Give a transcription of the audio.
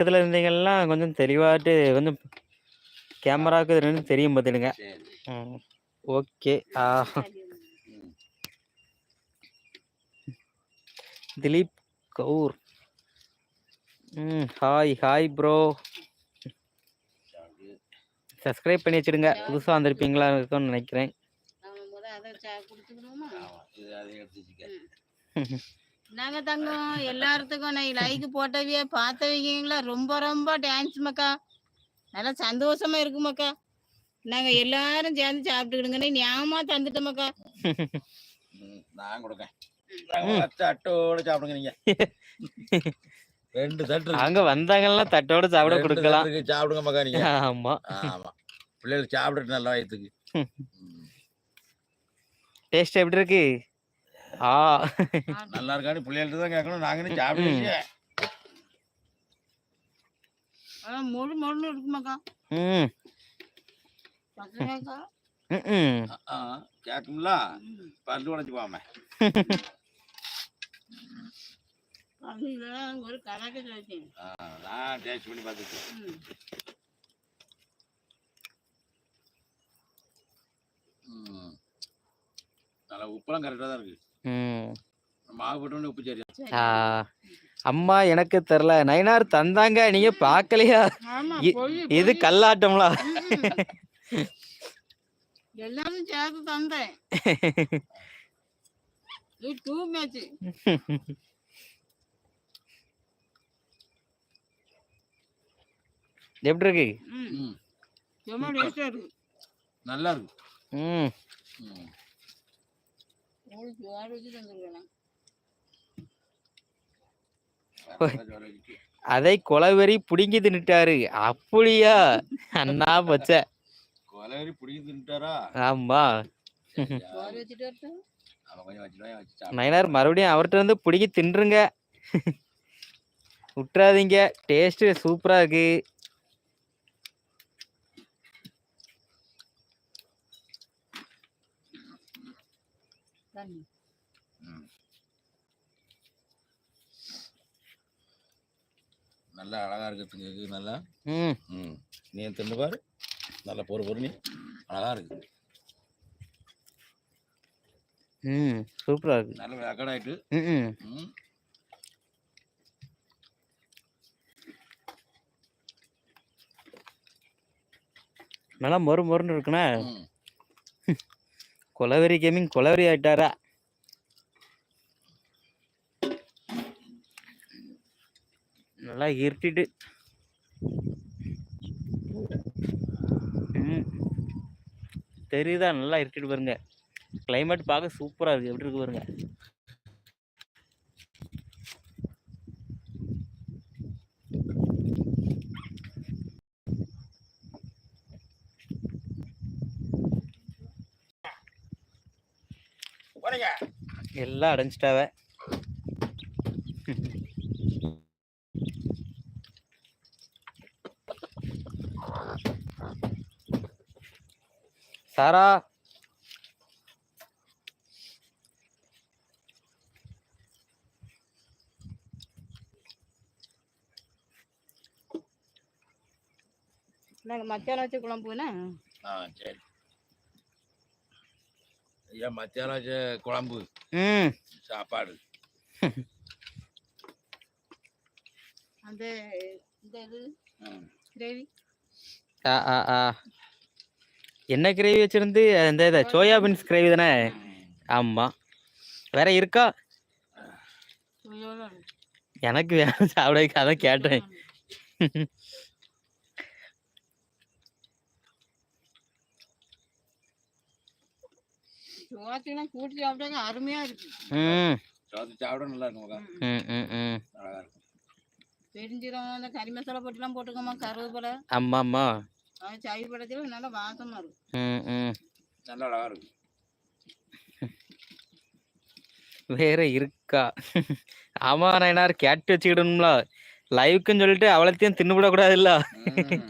பக்கத்துல இருந்தீங்கலாம் கொஞ்சம் தெளிவாட்டு கொஞ்சம் கேமராவுக்கு இது ரெண்டும் தெரியும் பார்த்துடுங்க ஓகே. திலீப் கவுர். ம் ஹாய் ஹாய் ப்ரோ. சப்ஸ்கிரைப் பண்ணி வச்சிடுங்க. புதுசாக வந்திருப்பீங்களா இருக்கும்னு நினைக்கிறேன். நாங்க தங்கம்? எல்லாத்துக்கும் நான் லைக் போட்டவிய பார்த்தவங்களா ரொம்ப ரொம்ப டான்ஸ் மக்கா. நல்லா சந்தோஷமா இருக்கு மக்கா. நாங்க எல்லாரும் சேர்ந்து சாப்பிட்டுக்கிடுங்கன்னு ஞாபகமா தந்துட்டோம் மக்கா. நான் கொடுக்கேன். வச்ச அட்டோட சாப்பிடுங்க நீங்க ரெண்டு தட்டு. அங்க வந்தாங்கன்னா தட்டோட சாப்பிட கொடுக்கலாம். சாப்பிடுங்க மகா நீங்க. ஆமா. ஆமா. பிள்ளைகள் சாப்பிட்டுட்டு நல்லா வயிற்றுக்கு. டேஸ்ட் எப்படி இருக்கு? ஆ. நல்லா இருக்கான்னு பிள்ளைகள்ட்ட தான் கேட்கணும். நாங்க இன்னும் சாப்பிடுங்க ஆனா மொழு மொழு இருக்கு மக்கா ம். கேட்கும்ல பல்லு உடச்சு போமே அதுல ஒரு நான் டேஸ்ட் பண்ணி பார்த்துட்டு ம். ம். நல்லா உப்பெல்லாம் கரெக்டாக தான் இருக்கு. அம்மா எனக்கு தெரில. நைனார் தந்தாங்க நீங்க பொய், இது. கல்லாட்டம்ல. எல்லாரும் சேர்த்து தந்தேன். இது டூ மேட்ச் எப்படி இருக்கு? ம். ம். ரொம்ப டேஸ்டா இருக்கு. நல்லா இருக்கு. ம். அதை கொலவெறி புடுங்கி தின்னுட்டாரு அப்படியா அண்ணா பச்சை கொலவெறி பிடிங்கி தின்னுட்டாரா ஆமா. நைனார் மறுபடியும் அவர்கிட்ட வந்து பிடிக்கி தின்றுங்க விட்டுறாதீங்க டேஸ்ட் சூப்பரா இருக்கு தண்ணி. நல்லா அழகா இருக்கிறதுக்கு நல்லா. ம். ம். நீ தின்னு பாரு. நல்லா பொறு பொறு நீ அழகா இருக்கு. ம். சூப்பரா இருக்கு. நல்ல வேக்கடாயிட்டு ம். ம். நல்லா மொறு மொறுன்னு இருக்குண்ணா. ம். கொலவெறி கேமிங் கொலவெறி ஆயிட்டாரா? நல்லா இருட்டிட்டு. ம். தெரியுதா? நல்லா இருட்டிட்டு பாருங்க. கிளைமேட் பார்க்க சூப்பராக இருக்குது எப்படி இருக்கு பாருங்க. எல்லாம் அடைஞ்சிட்டாவ. சாரா. நாங்கள் மச்சான வச்சு குழம்புனா ஆ சரி. ஐயா மத்தியானம் வச்ச குழம்பு. ம். சாப்பாடு. அந்த இந்த இது கிரேவி. ஆ ஆ ஆ. என்ன கிரேவி வச்சிருந்து இந்த இதை சோயா பீன்ஸ் கிரேவி தானே? ஆமா. வேற இருக்கா? எனக்கு வேணும் சாப்பிட அதான் கேட்டேன். சோத்துலாம் கூட்டி சாப்பிட்டாங்க அருமையா இருக்கு. ம். சாப்பிட நல்லா இருக்கும் ம். ம் இருக்கும். பெருஞ்சீரகம் அந்த கறி மசாலா போட்டுலாம் போட்டுக்கோமா கருவேப்பிலை. ஆமா ஆமா அது சவி படத்தில் நல்லா வாசமா இருக்கும். ம் ம். நல்லா அழகா இருக்கும். வேற இருக்கா? ஆமா நயனார் கேட்டு வச்சுக்கிடணும்ல. லைவுக்குன்னு சொல்லிட்டு அவ்வளோத்தையும் தின்னு விடக்கூடாதுல்ல ம்.